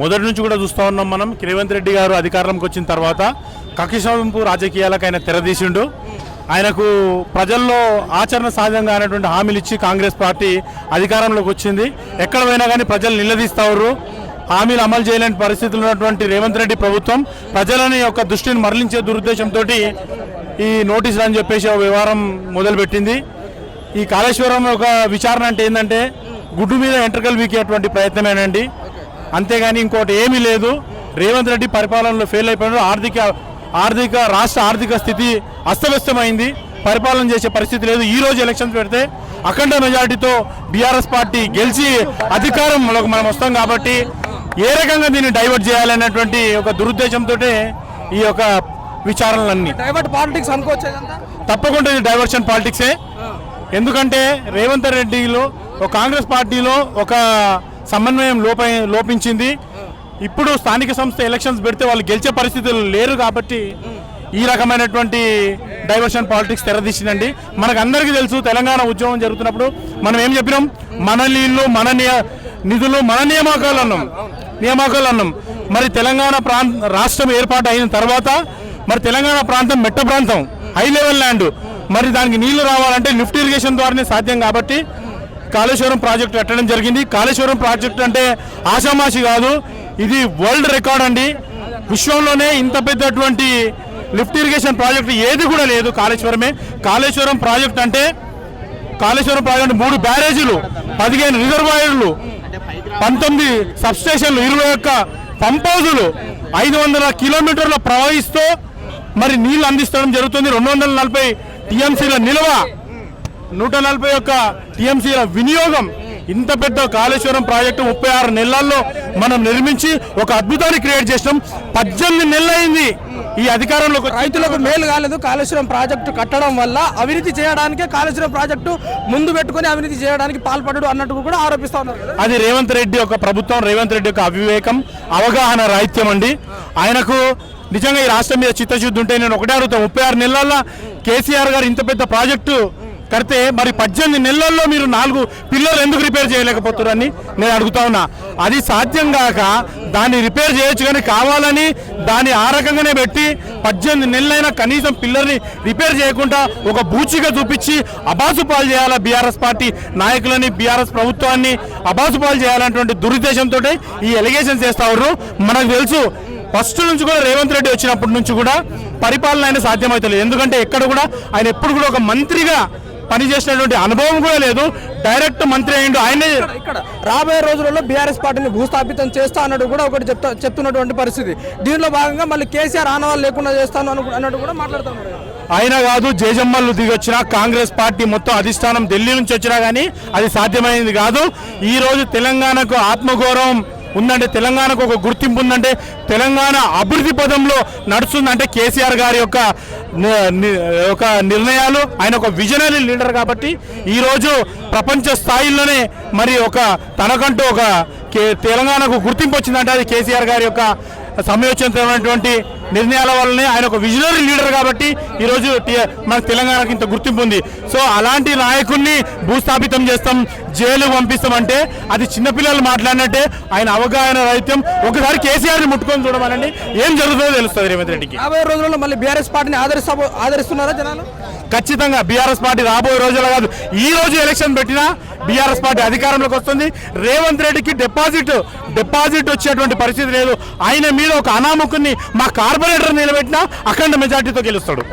మొదటి నుంచి కూడా చూస్తూ ఉన్నాం మనం. రేవంత్ రెడ్డి గారు అధికారంలోకి వచ్చిన తర్వాత కక్షింపు రాజకీయాలకు ఆయన తెరదీసిండు. ఆయనకు ప్రజల్లో ఆచరణ సాధ్యంగా అనేటువంటి హామీలు ఇచ్చి కాంగ్రెస్ పార్టీ అధికారంలోకి వచ్చింది. ఎక్కడ పోయినా కానీ ప్రజలు నిలదీస్తారు హామీలు అమలు చేయలేని పరిస్థితులు ఉన్నటువంటి రేవంత్ రెడ్డి ప్రభుత్వం ప్రజలని యొక్క దృష్టిని మరలించే దురుద్దేశంతో ఈ నోటీసులు అని చెప్పేసి ఒక వ్యవహారం మొదలుపెట్టింది. ఈ కాళేశ్వరం ఒక విచారణ అంటే ఏంటంటే గుడ్డు మీద ఎంట్రకలు వీకేటువంటి ప్రయత్నమేనండి. అంతేగాని ఇంకోటి ఏమీ లేదు. రేవంత్ రెడ్డి పరిపాలనలో ఫెయిల్ అయిపోయినాడు. ఆర్థిక ఆర్థిక రాష్ట్ర ఆర్థిక స్థితి అస్తవ్యస్తమైంది. పరిపాలన చేసే పరిస్థితి లేదు. ఈ రోజు ఎలక్షన్స్ పెడితే అఖండ మెజారిటీతో బీఆర్ఎస్ పార్టీ గెలిచి అధికారంలోకి మనం వస్తాం కాబట్టి ఏ రకంగా దీన్ని డైవర్ట్ చేయాలనేటువంటి ఒక దురుద్దేశంతో ఈ యొక్క విచారణలన్నీ. డైవర్ట్ పాలిటిక్స్ అనుకోవచ్చేదంతా తప్పకుండా ఇది డైవర్షన్ పాలిటిక్సే ఎందుకంటే రేవంత్ రెడ్డిలో ఒక కాంగ్రెస్ పార్టీలో ఒక సమన్వయం లోప లోపించింది. ఇప్పుడు స్థానిక సంస్థ ఎలక్షన్స్ పెడితే వాళ్ళు గెలిచే పరిస్థితులు లేరు కాబట్టి ఈ రకమైనటువంటి డైవర్షన్ పాలిటిక్స్ తెరదీసిందండి. మనకు అందరికీ తెలుసు తెలంగాణ ఉద్యమం జరుగుతున్నప్పుడు మనం ఏం చెప్పినాం? మన నీళ్ళు మన నియ- నిధులు మన నియామకాలు అన్నాం. నియామకాలు అన్నాం. మరి తెలంగాణ ప్రాంత రాష్ట్రం ఏర్పాటు అయిన తర్వాత మరి తెలంగాణ ప్రాంతం మెట్ట ప్రాంతం హై లెవెల్ ల్యాండ్ మరి దానికి నీళ్ళు రావాలంటే లిఫ్ట్ ఇరిగేషన్ ద్వారానే సాధ్యం కాబట్టి కాళేశ్వరం ప్రాజెక్టు కట్టడం జరిగింది. కాళేశ్వరం ప్రాజెక్టు అంటే ఆషామాషి కాదు ఇది వరల్డ్ రికార్డ్ అండి. విశ్వంలోనే ఇంత పెద్దటువంటి లిఫ్ట్ ఇరిగేషన్ ప్రాజెక్టు ఏది కూడా లేదు కాళేశ్వరమే. కాళేశ్వరం ప్రాజెక్ట్ అంటే కాళేశ్వరం ప్రాజెక్టు మూడు బ్యారేజీలు పదిహేను రిజర్వాయర్లు పంతొమ్మిది సబ్స్టేషన్లు ఇరవై ఒక్క పంప్ హౌజులు ఐదు వందల కిలోమీటర్ల ప్రవహిస్తూ మరి నీళ్ళు అందిస్తడం జరుగుతుంది. రెండు వందల నలభై టీఎంసీల నిల్వ నూట నలభై ఒక్క టీఎంసీల వినియోగం ఇంత పెద్ద కాళేశ్వరం ప్రాజెక్టు ముప్పై ఆరు నెలల్లో మనం నిర్మించి ఒక అద్భుతాన్ని క్రియేట్ చేసినాం. పద్దెనిమిది నెలలు అయింది ఈ అధికారంలోకి వచ్చి- రైతులకు మేలు కాలేదు. కాళేశ్వరం ప్రాజెక్టు కట్టడం వల్ల అవినీతి చేయడానికే కాళేశ్వరం ప్రాజెక్టు ముందు పెట్టుకొని అవినీతి చేయడానికి పాల్పడడు అన్నట్టు కూడా ఆరోపిస్తా ఉన్నారు. అది రేవంత్ రెడ్డి యొక్క ప్రభుత్వం రేవంత్ రెడ్డి యొక్క అవివేకం అవగాహన రాహిత్యం అండి. ఆయనకు నిజంగా ఈ రాష్ట్రం మీద చిత్తశుద్ధి ఉంటే నేను ఒకటే అడుగుతా. ముప్పై ఆరు నెలల్లో కేసీఆర్ గారు ఇంత పెద్ద ప్రాజెక్టు కడితే మరి పద్దెనిమిది నెలల్లో మీరు నాలుగు పిల్లలు ఎందుకు రిపేర్ చేయలేకపోతున్నారని నేను అడుగుతా ఉన్నా. అది సాధ్యం కాక దాన్ని రిపేర్ చేయొచ్చు కానీ కావాలని దాన్ని ఆ రకంగానే పెట్టి పద్దెనిమిది నెలలైనా కనీసం పిల్లల్ని రిపేర్ చేయకుండా ఒక బూచిగా చూపించి అబాసు పాలు చేయాలా బీఆర్ఎస్ పార్టీ నాయకులని బీఆర్ఎస్ ప్రభుత్వాన్ని? అబాసు పాలు చేయాలన్నటువంటి దురుద్దేశంతో ఈ ఎలిగేషన్ చేస్తా ఉన్నారు. మనకు తెలుసు ఫస్ట్ నుంచి కూడా రేవంత్ రెడ్డి వచ్చినప్పటి నుంచి కూడా పరిపాలన ఆయన సాధ్యమవుతలేదు. ఎందుకంటే ఎక్కడ కూడా ఆయన ఎప్పుడు కూడా ఒక మంత్రిగా పనిచేసినటువంటి అనుభవం కూడా లేదు. డైరెక్ట్ మంత్రి అయ్యిండు. ఆయనే ఇక్కడ రాబోయే రోజులలో బీఆర్ఎస్ పార్టీని భూస్థాపితం చేస్తా అన్నట్టు కూడా ఒకటి చెప్తా చెప్తున్నటువంటి పరిస్థితి. దీనిలో భాగంగా మళ్ళీ కేసీఆర్ ఆనవాళ్ళు లేకుండా చేస్తాను అను- అన్నట్టు కూడా మాట్లాడుతున్నారు ఆయన కాదు. జేజమ్మలు దిగొచ్చిన కాంగ్రెస్ పార్టీ మొత్తం అధిష్టానం ఢిల్లీ నుంచి వచ్చినా కానీ అది సాధ్యమైంది కాదు. ఈ రోజు తెలంగాణకు ఆత్మగౌరవం ఉందంటే తెలంగాణకు ఒక గుర్తింపు ఉందంటే తెలంగాణ అభివృద్ధి పదంలో నడుస్తుందంటే కేసీఆర్ గారి యొక్క ఒక నిర్ణయాలు ఆయన ఒక విజనరీ లీడర్ కాబట్టి ఈరోజు ప్రపంచ స్థాయిలోనే మరి ఒక తనకంటూ ఒక కే- తెలంగాణకు గుర్తింపు వచ్చిందంటే అది కేసీఆర్ గారి యొక్క సమయోచితమైనటువంటి నిర్ణయాల వల్లనే ఆయన ఒక విజనరీ లీడర్ కాబట్టి ఈరోజు మన తెలంగాణకి ఇంత గుర్తింపు ఉంది. సో అలాంటి నాయకుడిని భూస్థాపితం చేస్తాం జైలు పంపిస్తామంటే అది చిన్నపిల్లలు మాట్లాడినట్టే ఆయన అవగాహన రహిత్యం ఒకసారి కేసీఆర్ని ముట్టుకొని చూడమనండి. ఏం జరుగుతుందో తెలుస్తుంది రేవంత్ రెడ్డికి. రాబోయే రోజుల్లో మళ్ళీ బీఆర్ఎస్ పార్టీని ఆదరిస్తా ఆదరిస్తున్నారా జనాలు? ఖచ్చితంగా బీఆర్ఎస్ పార్టీ రాబోయే రోజుల్లో కాదు. ఈ రోజు ఎలక్షన్ పెట్టినా బీఆర్ఎస్ పార్టీ అధికారంలోకి వస్తుంది. రేవంత్ రెడ్డికి డిపాజిట్ డిపాజిట్ వచ్చేటువంటి పరిస్థితి లేదు. ఆయన మీద ఒక అనామకుని మా కార్పొరేటర్ నిలబెట్టినా అఖండ మెజార్టీతో గెలుస్తాడు.